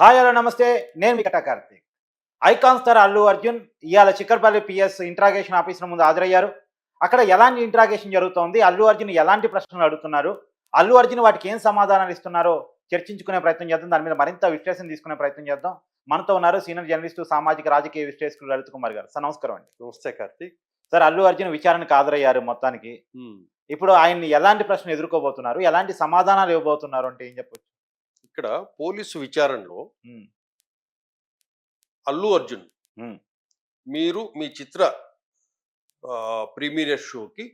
Hi hello నమస్తే. నేను మీ కటా కార్తీక్. ఐకాన్ స్టార్ అల్లు అర్జున్ ఇవాళ చిక్కడపల్లి పిఎస్ ఇంట్రాగేషన్ ఆఫీసుల ముందు హాజరయ్యారు. అక్కడ ఎలాంటి ఇంట్రాగేషన్ జరుగుతోంది? అల్లు అర్జున్ ఎలాంటి ప్రశ్నలు అడుగుతున్నారు? అల్లు అర్జున్ వాటికి ఏం సమాధానాలు ఇస్తున్నారో చర్చించుకునే ప్రయత్నం చేద్దాం. దాని మీద మరింత విశ్లేషణ తీసుకునే ప్రయత్నం చేద్దాం. మనతో ఉన్నారు సీనియర్ జర్నలిస్టు సామాజిక రాజకీయ విశ్లేషకులు లలిత్ కుమార్ గారు. సార్ నమస్కారం అండి. నమస్తే కార్తీక్. సార్ అల్లు అర్జున్ విచారణకు హాజరయ్యారు మొత్తానికి. ఇప్పుడు ఆయన్ని ఎలాంటి ప్రశ్న ఎదుర్కోబోతున్నారు? ఎలాంటి సమాధానాలు ఇవ్వబోతున్నారు అంటే ఏం చెప్పొచ్చు? ఇక్కడ పోలీసు విచారణలో అల్లు అర్జున్ మీరు మీ చిత్ర ప్రీమియర్ షోకి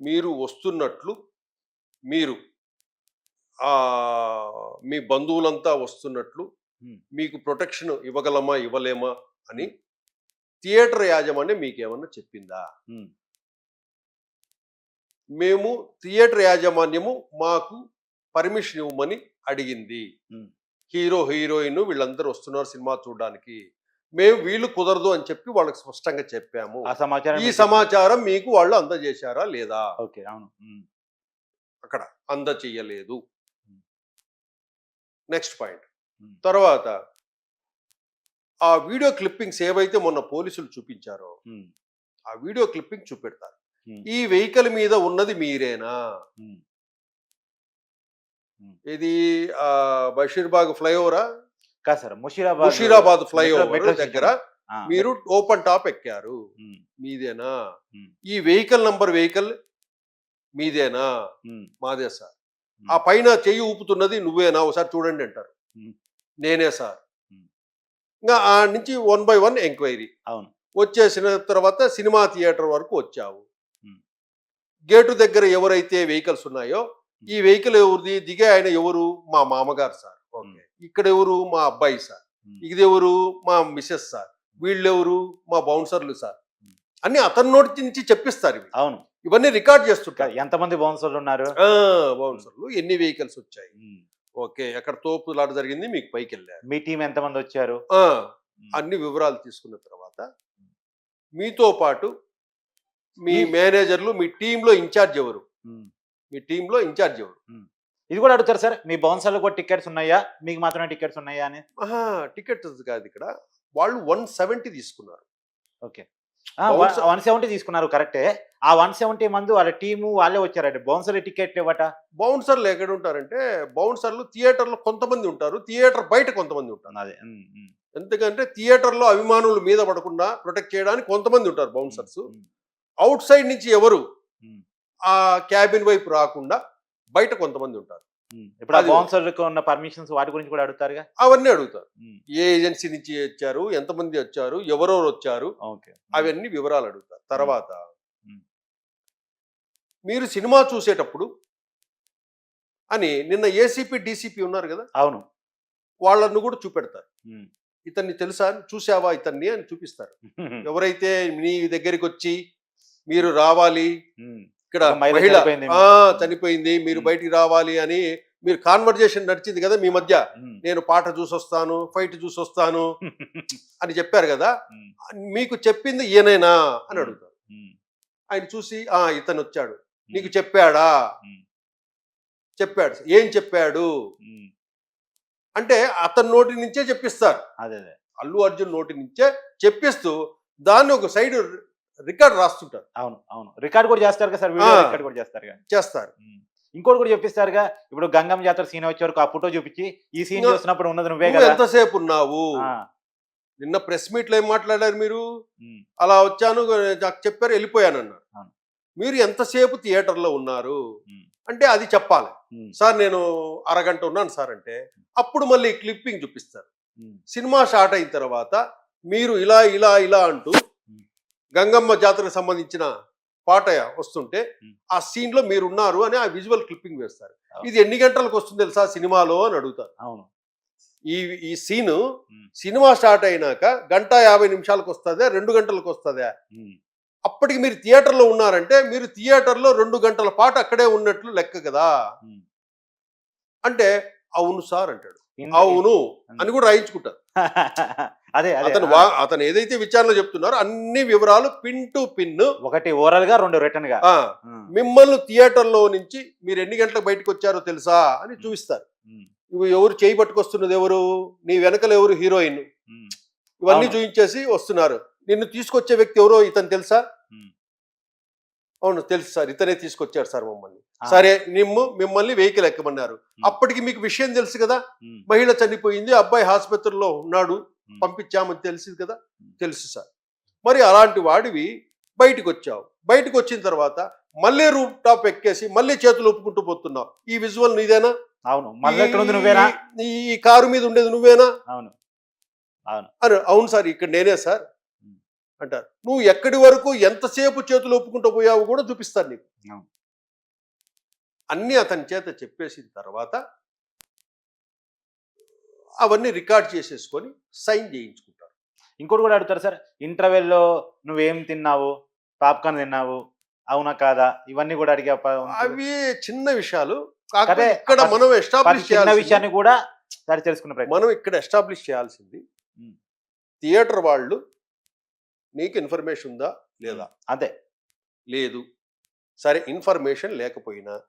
మీరు వస్తున్నట్లు మీరు ఆ, మీ బంధువులంతా వస్తున్నట్లు. మీకు ప్రొటెక్షన్ ఇవ్వగలమా ఇవ్వలేమా అని థియేటర్ యాజమాన్యం మీకేమన్నా చెప్పిందా? మేము థియేటర్ యాజమాన్యము మాకు పర్మిషన్ ఇవ్వమని అడిగింది. హీరో హీరోయిన్ వీళ్ళందరూ వస్తున్నారు సినిమా చూడడానికి. మేము వీళ్ళు కుదరదు అని చెప్పి వాళ్ళకి స్పష్టంగా చెప్పాము. ఆ సమాచారం ఈ సమాచారం మీకు వాళ్ళు అందజేశారా లేదా? ఓకే అవును. అక్కడ అందచేయలేదు. Next point. తర్వాత ఆ వీడియో క్లిప్పింగ్స్ ఏవైతే మొన్న పోలీసులు చూపించారో ఆ వీడియో క్లిప్పింగ్ చూపెడతారు. ఈ వెహికల్ మీద ఉన్నది మీరేనా. ఇది బషీర్బాగ్ ఫ్లైఓవరా? కాదు సార్ ముషీరాబాద్ ముషీరాబాద్ ఫ్లైఓవర్ దగ్గర మీరు ఓపెన్ టాప్ ఎక్కారు. మీదేనా. ఈ వెహికల్ నంబర్ వెహికల్ మీదేనా? మాదే సార్. ఆ పైన చెయ్యి ఊపుతున్నది నువ్వేనా? ఒకసారి చూడండి అంటారు. నేనే సార్. ఇంకా ఆ నుంచి వన్ బై వన్ ఎంక్వైరీ. అవును. వచ్చేసిన తర్వాత సినిమా థియేటర్ వరకు వచ్చావు. గేటు దగ్గర ఎవరైతే వెహికల్స్ ఉన్నాయో ఈ వెహికల్ ఎవరిది? దిగే ఆయన ఎవరు? మా మామగారు సార్. ఓకే. ఇక్కడ ఎవరు? మా అబ్బాయి సార్. ఇది ఎవరు? మా మిసెస్ సార్. వీళ్ళెవరు మా బౌన్సర్లు సార్. అన్ని అతని నోటి నుంచి చెప్పిస్తారు ఇవి. అవును. ఇవన్నీ రికార్డ్ చేస్తుంటారు. ఎంతమంది బౌన్సర్లు ఉన్నారు? బౌన్సర్లు. ఎన్ని వెహికల్స్ వచ్చాయి? ఓకే. ఎక్కడ తోపులాట జరిగింది? మీకు పైకి వెళ్ళారు మీ టీం ఎంతమంది వచ్చారు? అన్ని వివరాలు తీసుకున్న తర్వాత మీతో పాటు మీ మేనేజర్లు మీ టీంలో ఇన్ఛార్జ్ ఎవరు. మీ టీంలో ఇన్ఛార్జ్ ఎవరు? ఇది కూడా అడుగుతారు సార్ మీ బౌన్సర్లు కూడా టికెట్స్ ఉన్నాయా? మీకు మాత్రమే టికెట్స్ ఉన్నాయా అని. ఆహా టికెట్ కాదు ఇక్కడ. వాళ్ళు వన్ సెవెంటీ తీసుకున్నారు. ఓకే. వన్ సెవెంటీ తీసుకున్నారు కరెక్టే. ఆ వన్ సెవెంటీ మంది వాళ్ళ టీము వాళ్ళే వచ్చారండి. బౌన్సర్ టికెట్ ఇవ్వట? బౌన్సర్లు ఎక్కడ ఉంటారంటే బౌన్సర్లు థియేటర్లో కొంతమంది ఉంటారు థియేటర్ బయట కొంతమంది ఉంటారు. అదే ఎందుకంటే థియేటర్లో అభిమానులు మీద పడకుండా ప్రొటెక్ట్ చేయడానికి కొంతమంది ఉంటారు బౌన్సర్స్. అవుట్ సైడ్ నుంచి ఎవరు? ఆ క్యాబిన్ వైపు రాకుండా బయట కొంతమంది ఉంటారు. ఇప్పుడు ఆ ఉన్న పర్మిషన్స్ వాటి గురించి కూడా అడుగుతారుగా? అవన్నీ అడుగుతారు. ఏ ఏజెన్సీ నుంచి వచ్చారు ఎంతమంది వచ్చారు ఎవరెవరు వచ్చారు అవన్నీ వివరాలు అడుగుతారు. తర్వాత. మీరు సినిమా చూసేటప్పుడు అని నిన్న ఏసీపీ డీసీపీ ఉన్నారు కదా? అవును. వాళ్ళను కూడా చూపెడతారు. ఇతన్ని తెలుసా? చూసావా ఇతన్ని అని చూపిస్తారు. ఎవరైతే మీ దగ్గరికి వచ్చి మీరు రావాలి ఇక్కడ మహిళ చనిపోయింది. మీరు. బయటికి రావాలి అని మీరు కాన్వర్జేషన్ నడిచింది కదా మీ మధ్య. నేను పాట చూసొస్తాను ఫైట్ చూసొస్తాను అని చెప్పారు కదా. మీకు చెప్పింది ఈయనైనా అని. అడుగుతారు. ఆయన చూసి ఆ ఇతను వచ్చాడు. నీకు చెప్పాడా? చెప్పాడు. ఏం చెప్పాడు? అంటే అతని నోటి నుంచే చెప్పిస్తారు. అదే అదే. అల్లు అర్జున్ నోటి నుంచే చెప్పిస్తూ దాన్ని ఒక సైడ్ రికార్డ్ రాస్తుంటారు. అవును అవును. రికార్డ్ కూడా చేస్తారు కదా సార్ వీడియో ఆ. రికార్డ్ కూడా చేస్తారు కదా. చేస్తారు. ఇంకోటి కూడా చెప్పిస్తారుగా ఇప్పుడు గంగమ్మ జాతర సీన్ వచ్చే వరకు ఆ ఫోటో చూపించి ఈ సీన్ చూసినప్పుడు ఉన్నది నువ్వే కదా. ఎంతసేపు ఉన్నావు? నిన్న ప్రెస్ మీట్లో ఏం మాట్లాడారు మీరు? అలా వచ్చాను నాకు చెప్పారు వెళ్ళిపోయాను అన్నారు. మీరు ఎంతసేపు థియేటర్లో ఉన్నారు? ఉమ్, అంటే అది చెప్పాలి. సార్ నేను అరగంట ఉన్నాను సార్ అంటే అప్పుడు మళ్ళీ క్లిప్పింగ్ చూపిస్తారు. సినిమా స్టార్ట్ అయిన తర్వాత మీరు ఇలా ఇలా ఇలా అంటూ గంగమ్మ జాతరకు సంబంధించిన పాట వస్తుంటే. ఆ సీన్లో మీరు ఉన్నారు అని ఆ విజువల్ క్లిప్పింగ్ వేస్తారు. ఇది ఎన్ని గంటలకు వస్తుంది తెలుసా సినిమాలో అని అడుగుతారు అవును ఈ ఈ సీను. సినిమా స్టార్ట్ అయినాక గంట యాభై నిమిషాలకు వస్తుందా రెండు గంటలకు వస్తుందా అప్పటికి మీరు థియేటర్లో ఉన్నారంటే మీరు థియేటర్లో రెండు గంటల పాటు అక్కడే ఉన్నట్లు లెక్క కదా. అంటే అవును సార్ అంటాడు అవును అని కూడా రాయించుకుంటారు అదే అతను అతను ఏదైతే విచారణలో చెప్తున్నారో అన్ని వివరాలు పిన్ టు పిన్. ఒకటి ఓరల్గా రెండు రిటర్న్గా మిమ్మల్ని థియేటర్లో నుంచి మీరు ఎన్ని గంటలకు బయటకు వచ్చారో తెలుసా అని చూపిస్తారు. ఎవరు చేయి పట్టుకొస్తున్నది ఎవరు? నీ వెనకల ఎవరు హీరోయిన్? ఇవన్నీ. చూపించేసి వస్తున్నారు. నిన్ను తీసుకొచ్చే వ్యక్తి ఎవరో ఇతను తెలుసా. అవును తెలుసు సార్. ఇతనే తీసుకొచ్చాడు సార్ మమ్మల్ని. సరే నిమ్ము మిమ్మల్ని వెహికల్ ఎక్కమన్నారు. అప్పటికి మీకు విషయం తెలుసు కదా? మహిళ చనిపోయింది అబ్బాయి ఆసుపత్రిలో ఉన్నాడు. పంపించామని తెలిసింది కదా. తెలుసు సార్. మరి అలాంటి వాడివి బయటికి వచ్చావు బయటకు వచ్చిన తర్వాత మళ్ళీ రూప్ టాప్ ఎక్కేసి మళ్ళీ చేతులు ఒప్పుకుంటూ పోతున్నావు. ఈ విజువల్ నీదేనా? అవును. నువ్వేనా? ఈ- కారు మీద ఉండేది నువ్వేనా? అవును. అని అవును సార్ ఇక్కడ నేనే సార్. అంటారు. నువ్వు ఎక్కడి వరకు ఎంతసేపు చేతులు ఒప్పుకుంటూ పోయావు కూడా చూపిస్తాను నీకు. అవును. అన్నీ అతని చేత చెప్పేసిన తర్వాత అవన్నీ రికార్డ్ చేసేసుకొని సైన్ చేయించుకుంటారు. ఇంకోటి కూడా అడుగుతారు సార్ ఇంటర్వెల్లో నువ్వేం తిన్నావు? పాప్కార్న్ తిన్నావు? అవునా కాదా? ఇవన్నీ కూడా అడిగే. అవి చిన్న విషయాలు. కాకపోతే ఇక్కడ మనం ఎస్టాబ్లిష్ చిన్న చేయాలి విషయాన్ని కూడా సరి మనం ఇక్కడ ఎస్టాబ్లిష్ చేయాల్సింది. థియేటర్ వాళ్ళు నీకు ఇన్ఫర్మేషన్ ఉందా? లేదా? అదే లేదు. సరే ఇన్ఫర్మేషన్ లేకపోయినా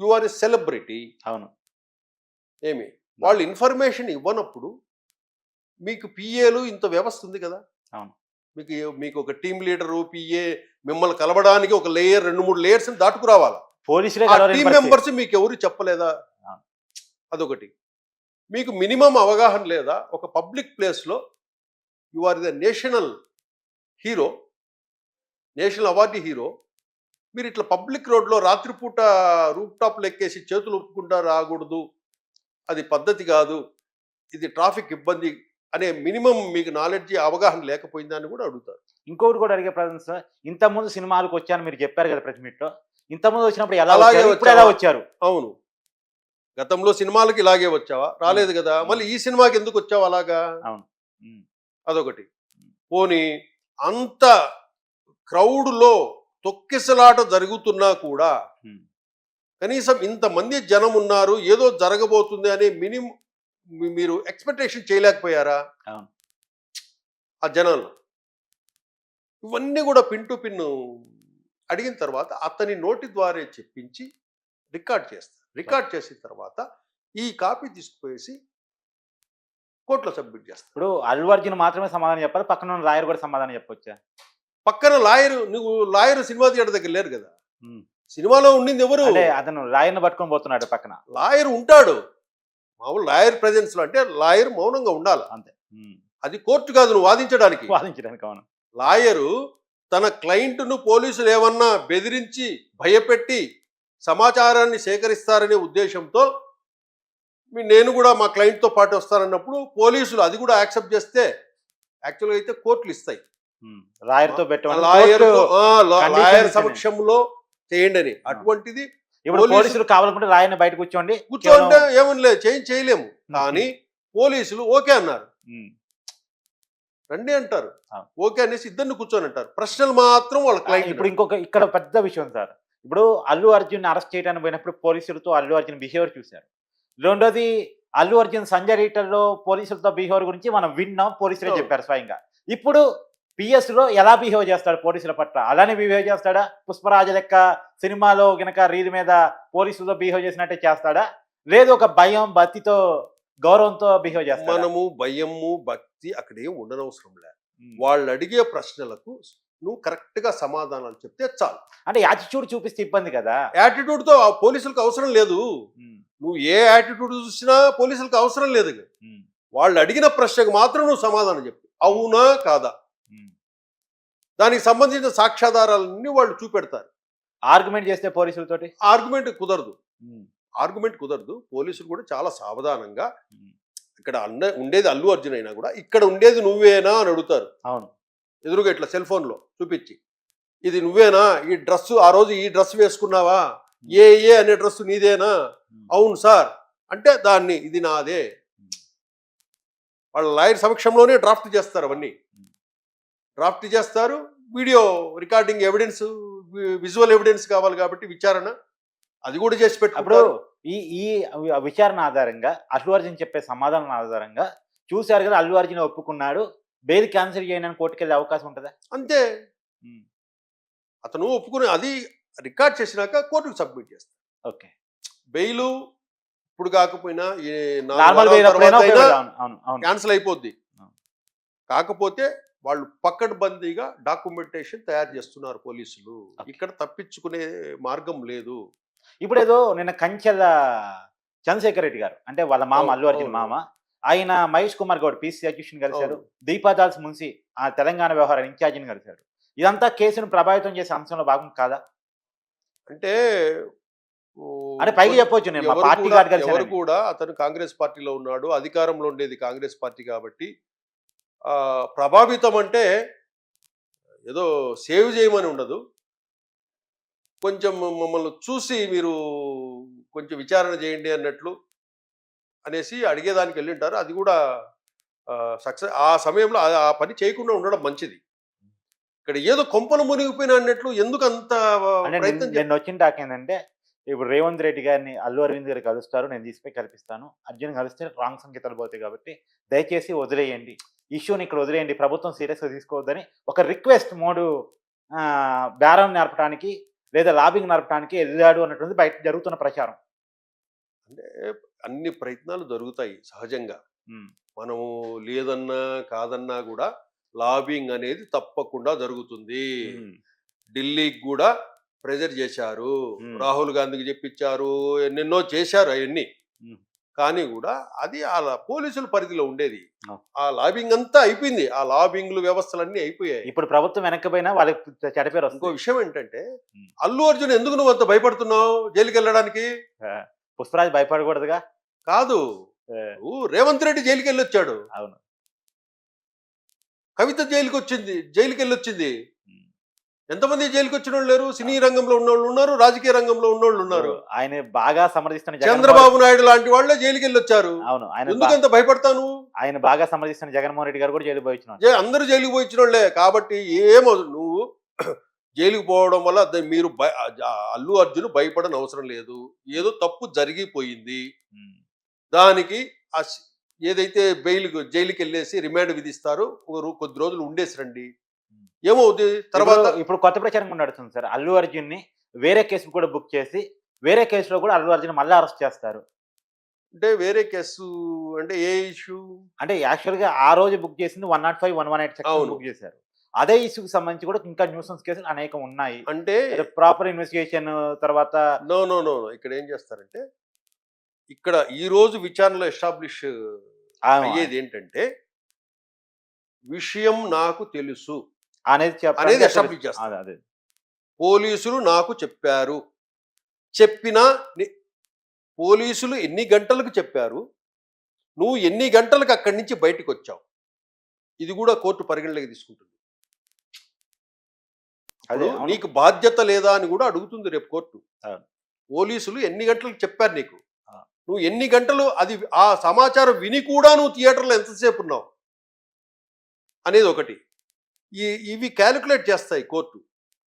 యు ఆర్ ఎ సెలబ్రిటీ. అవును. ఏమి? వాళ్ళు ఇన్ఫర్మేషన్ ఇవ్వనప్పుడు మీకు పిఏలు ఇంత వ్యవస్థ ఉంది కదా అవును. మీకు మీకు ఒక టీం లీడరు పిఏ మిమ్మల్ని కలవడానికి ఒక లేయర్ రెండు మూడు లేయర్స్ దాటుకురావాలా పోలీసులే ఆ కలవలేని టీం పరిస్థితి. మెంబర్స్ మీకు ఎవరు చెప్పలేదా. అదొకటి మీకు మినిమం అవగాహన లేదా ఒక పబ్లిక్ ప్లేస్లో you are the national hero national award hero మీరు ఇట్లా పబ్లిక్ రోడ్లో రాత్రిపూట రూప్ టాప్లు ఎక్కేసి చేతులు ఒప్పుకుంటా రాకూడదు అది పద్ధతి కాదు ఇది ట్రాఫిక్ ఇబ్బంది అనే మినిమం మీకు నాలెడ్జ్ అవగాహన లేకపోయిందని కూడా అడుగుతారు. ఇంకొకటి కూడా అడిగే ప్రశ్న సార్ ఇంత ముందు సినిమాలకు వచ్చాను మీరు చెప్పారు కదా ప్రెస్ మీట్లో ఇంత ముందు వచ్చినప్పుడు ఎలా వచ్చారు? ఇప్పుడు ఎలా వచ్చావా? వచ్చారు? అవును. గతంలో సినిమాలకి ఇలాగే వచ్చావా? రాలేదు కదా? మళ్ళీ ఈ సినిమాకి ఎందుకు వచ్చావు అలాగా? ఉమ్, అదొకటి. పోనీ అంత క్రౌడ్లో తొక్కిసలాట జరుగుతున్నా కూడా కనీసం ఇంతమంది జనం ఉన్నారు ఏదో జరగబోతుంది అనే మినిమం మీరు ఎక్స్పెక్టేషన్ చేయలేకపోయారా. ఆ జనాలు ఇవన్నీ కూడా పిన్ టు పిన్ అడిగిన తర్వాత అతని నోటి ద్వారా చెప్పించి రికార్డ్ చేస్తారు రికార్డ్ చేసిన తర్వాత ఈ కాపీ తీసుకుపోయేసి కోర్టులో సబ్మిట్ చేస్తారు ఇప్పుడు అల్లు అర్జున్ మాత్రమే సమాధానం చెప్పాలి? పక్కన ఉన్న లాయర్ కూడా సమాధానం చెప్పొచ్చా? పక్కన లాయర్ నువ్వు లాయర్ సినిమా థియేటర్ దగ్గర లేరు కదా. సినిమాలో ఉండింది ఎవరు? అంటే అతను లాయర్ని పట్టుకొని పోతున్నాడు పక్కన. లాయర్ ఉంటాడు. మామూలు లాయర్ ప్రెజెన్స్లో అంటే లాయర్ మౌనంగా ఉండాలి. ఉమ్, అది కోర్టు కాదు నువ్వు వాదించడానికి. వాదించడానికి అవును. లాయరు తన క్లయింట్ను పోలీసులు ఏమన్నా బెదిరించి భయపెట్టి సమాచారాన్ని సేకరిస్తారనే ఉద్దేశంతో నేను కూడా మా క్లయింట్తో పాటు వస్తానన్నప్పుడు పోలీసులు అది కూడా యాక్సెప్ట్ చేస్తే యాక్చువల్గా అయితే కోర్టులు ఇస్తాయి. ఉమ్, లాయర్తో పెట్టమని లాయర్ లాయర్. సమక్షంలో చేయండి అని. అటువంటిది ఇప్పుడు పోలీసు- పోలీసులు కావాలనుకుంటే లాయర్ని బయట కూర్చోండి కూర్చోంటే ఏమని లేదు చేంజ్ చేయలేము కానీ పోలీసులు ఓకే అన్నారు. రండి అంటారు. ఓకే అనేసి ఇద్దరిని కూర్చొని అంటారు. ప్రశ్నలు మాత్రం వాళ్ళ క్లయింట్ ఇప్పుడు ఇంకొక ఇక్కడ పెద్ద విషయం సార్. ఇప్పుడు అల్లు అర్జున్ అరెస్ట్ చేయడానికి పోయినప్పుడు పోలీసులతో అల్లు అర్జున్ బిహేవియర్ చూశారు. రెండోది అల్లు అర్జున్ సంజయ్ రీటర్లో పోలీసులతో బిహేవియర్ గురించి మనం విన్నాం పోలీసులే. చెప్పారు స్వయంగా. ఇప్పుడు పిఎస్లో ఎలా బిహేవ్ చేస్తాడు పోలీసుల పట్ల? అలానే బిహేవ్ చేస్తాడా? పుష్పరాజ లెక్క సినిమాలో గనక రీల్ మీద పోలీసులతో బిహేవ్ చేసినట్టే చేస్తాడా? లేదు ఒక భయం భక్తితో గౌరవంతో బిహేవ్ చేస్తాడా? మనము భయము భక్తి అక్కడే ఉండనవసరం లేదు ఉమ్. వాళ్ళు అడిగే ప్రశ్నలకు నువ్వు కరెక్ట్గా సమాధానాలు చెప్తే చాలు. అంటే యాటిట్యూడ్ చూపిస్తే ఇబ్బంది కదా? యాటిట్యూడ్తో పోలీసులకు అవసరం లేదు. నువ్వు ఏ యాటిట్యూడ్ చూసినా పోలీసులకు అవసరం లేదు. వాళ్ళు అడిగిన ప్రశ్నకు మాత్రం నువ్వు సమాధానం చెప్పు. అవునా కాదా. దానికి సంబంధించిన సాక్ష్యాధారాలన్నీ వాళ్ళు చూపెడతారు. ఆర్గ్యుమెంట్ చేస్తే పోలీసులతోటి? ఆర్గ్యుమెంట్ కుదరదు. ఆర్గ్యుమెంట్ కుదరదు. పోలీసులు కూడా చాలా సావధానంగా. ఇక్కడ అన్న ఉండేది అల్లు అర్జున్ అయినా కూడా ఇక్కడ ఉండేది నువ్వేనా అని అడుగుతారు. అవును. ఎదురుగా ఇట్లా సెల్ ఫోన్లో చూపించి ఇది నువ్వేనా? ఈ డ్రెస్ ఆ రోజు ఈ డ్రెస్ వేసుకున్నావా? ఏ ఏ అనే డ్రెస్ నీదేనా? అవును సార్. అంటే దాన్ని ఇది నాదే. వాళ్ళ లాయర్ సమక్షంలోనే డ్రాఫ్ట్ చేస్తారు అవన్నీ. డ్రాఫ్ట్ చేస్తారు. Video recording evidence visual evidence కావాలి కాబట్టి విచారణ అది కూడా చేసి అప్పుడు పెట్టుకుంటారు. ఈ ఈ విచారణ ఆధారంగా అల్లు అర్జున్ చెప్పే సమాధానం ఆధారంగా చూశారు కదా అల్లు అర్జున్ ఒప్పుకున్నాడు. బెయిల్ క్యాన్సిల్ చేయడానికి కోర్టుకు వెళ్ళే అవకాశం ఉంటుందా? అంతే. అతను ఒప్పుకుని అది రికార్డ్ చేసినాక కోర్టుకు సబ్మిట్ చేస్తారు. ఓకే. బెయిలు ఇప్పుడు కాకపోయినా క్యాన్సిల్ అయిపోద్ది. కాకపోతే వాళ్ళు పక్కడ్బందీగా డాక్యుమెంటేషన్ తయారు చేస్తున్నారు పోలీసులు. ఇక్కడ తప్పించుకునే మార్గం లేదు ఇప్పుడు ఏదో నిన్న కంచెల చంద్రశేఖర్ రెడ్డి గారు అంటే వాళ్ళ మామ అల్లు అర్జున్. మామ ఆయన మహేష్ కుమార్ గౌడ్ పీసీ అధ్యక్షుని కలిశారు. దీపాదాల్స్ మున్సి ఆ తెలంగాణ వ్యవహార ఇన్ఛార్జిని కలిశారు ఇదంతా కేసును ప్రభావితం చేసే అంశంలో భాగం కాదా అంటే అంటే పైకి చెప్పొచ్చు నేను పార్టీ ఎవరు కూడా అతను కాంగ్రెస్ పార్టీలో ఉన్నాడు అధికారంలో ఉండేది కాంగ్రెస్ పార్టీ కాబట్టి ప్రభావితం అంటే ఏదో సేవ్ చేయమని ఉండదు. కొంచెం మమ్మల్ని చూసి మీరు కొంచెం విచారణ చేయండి అన్నట్లు అనేసి అడిగేదానికి వెళ్ళింటారు. అది కూడా సక్సెస్ ఆ సమయంలో ఆ- పని చేయకుండా ఉండడం మంచిది. ఇక్కడ ఏదో కొంపలు మునిగిపోయిన అన్నట్లు ఎందుకు అంత నేను వచ్చిన టాక్ ఏంటంటే ఇప్పుడు రేవంత్ రెడ్డి గారిని అల్లు అరవింద్ గారు కలుస్తారు నేను తీసుకుపోయి కల్పిస్తాను. అర్జున్ కలిస్తే రాంగ్ సంకేతాలు పోతాయి కాబట్టి దయచేసి వదిలేయండి. ఇష్యూని ఇక్కడ వదిలేయండి ప్రభుత్వం సీరియస్గా తీసుకోవద్దని ఒక రిక్వెస్ట్ మోడు బేరం నేర్పడానికి లేదా లాబింగ్ నడపడానికి వెళ్ళాడు అన్నటువంటి బయట జరుగుతున్న ప్రచారం. అంటే అన్ని ప్రయత్నాలు జరుగుతాయి సహజంగా. మనము లేదన్నా కాదన్నా కూడా లాబింగ్ అనేది తప్పకుండా జరుగుతుంది. ఢిల్లీకి కూడా ప్రెజర్ చేశారు. రాహుల్ గాంధీకి చెప్పించారు ఎన్నెన్నో చేశారు అవన్నీ. కానీ కూడా అది ఆ పోలీసుల పరిధిలో ఉండేది. ఆ లాబింగ్ అంతా అయిపోయింది. ఆ లాబింగ్లు వ్యవస్థలన్నీ అయిపోయాయి. ఇప్పుడు ప్రభుత్వం వెనక్కిపోయినా వాళ్ళకి చెడపేరు ఇంకో విషయం ఏంటంటే. అల్లు అర్జున్ ఎందుకు నువ్వు అంత భయపడుతున్నావు జైలుకి వెళ్ళడానికి పుష్పరాజ్ భయపడకూడదుగా? కాదు. రేవంత్ రెడ్డి జైలుకి వెళ్ళొచ్చాడు అవును. కవిత జైలుకి వచ్చింది జైలుకి వెళ్ళొచ్చింది. ఎంతమంది జైలుకి వచ్చిన వాళ్ళు లేరు? సినీ రంగంలో ఉన్న వాళ్ళు ఉన్నారు రాజకీయ రంగంలో ఉన్న వాళ్ళు ఉన్నారు. ఆయన బాగా సమర్థిస్తున్న చంద్రబాబు నాయుడు లాంటి వాళ్ళే జైలుకి వెళ్ళొచ్చారు అవును ఆయన ఎందుకంత భయపడతాను ఆయన బాగా సమర్థిస్తున్న జగన్మోహన్ రెడ్డి గారు కూడా జైలు పోయించున్నారు జై- అందరూ జైలుకి పోయించిన వాళ్ళే కాబట్టి ఏమో నువ్వు జైలుకి పోవడం వల్ల మీరు అల్లు అర్జున్ భయపడని అవసరం లేదు. ఏదో తప్పు జరిగిపోయింది. దానికి ఏదైతే బెయిల్ జైలుకి వెళ్ళేసి రిమాండ్ విధిస్తారు కొద్ది రోజులు ఉండేసి రండి. ఏమవుతుంది తర్వాత ఇప్పుడు- కొత్త ప్రచారం నడుస్తుంది సార్. అల్లు అర్జున్ని వేరే కేసు కూడా బుక్ చేసి వేరే కేసులో కూడా అల్లు అర్జున్ మళ్ళీ అరెస్ట్ చేస్తారు. అంటే వేరే కేసు అంటే ఏ ఇష్యూ? అంటే యాక్చువల్గా ఆ రోజు బుక్ చేసింది one not five one one eight section. Book చేశారు. అదే ఇష్యూకి సంబంధించి కూడా ఇంకా న్యూసెన్స్ కేసులు అనేకం ఉన్నాయి. అంటే ప్రాపర్ ఇన్వెస్టిగేషన్ తర్వాత నో నో నో ఇక్కడ ఏం చేస్తారంటే ఇక్కడ ఈ రోజు విచారణలో ఎస్టాబ్లిష్ అయ్యేది ఏంటంటే విషయం నాకు తెలుసు. అనేది అనేది చేస్తారు. పోలీసులు నాకు చెప్పారు. చెప్పినా పోలీసులు ఎన్ని గంటలకు చెప్పారు? నువ్వు ఎన్ని గంటలకు అక్కడి నుంచి బయటికి వచ్చావు ఇది కూడా కోర్టు పరిగణలోకి తీసుకుంటుంది. అదే. నీకు బాధ్యత లేదా అని కూడా అడుగుతుంది రేపు కోర్టు. పోలీసులు ఎన్ని గంటలకు చెప్పారు నీకు. నువ్వు ఎన్ని గంటలు అది ఆ సమాచారం విని కూడా నువ్వు థియేటర్లో ఎంతసేపు ఉన్నావు? అనేది ఒకటి. ఈ ఇవి క్యాలిక్యులేట్ చేస్తాయి కోర్టు.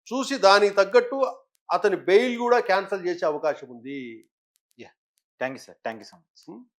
చూసి దానికి తగ్గట్టు అతని బెయిల్ కూడా క్యాన్సిల్ చేసే అవకాశం ఉంది. Thank you sir. Thank you so much.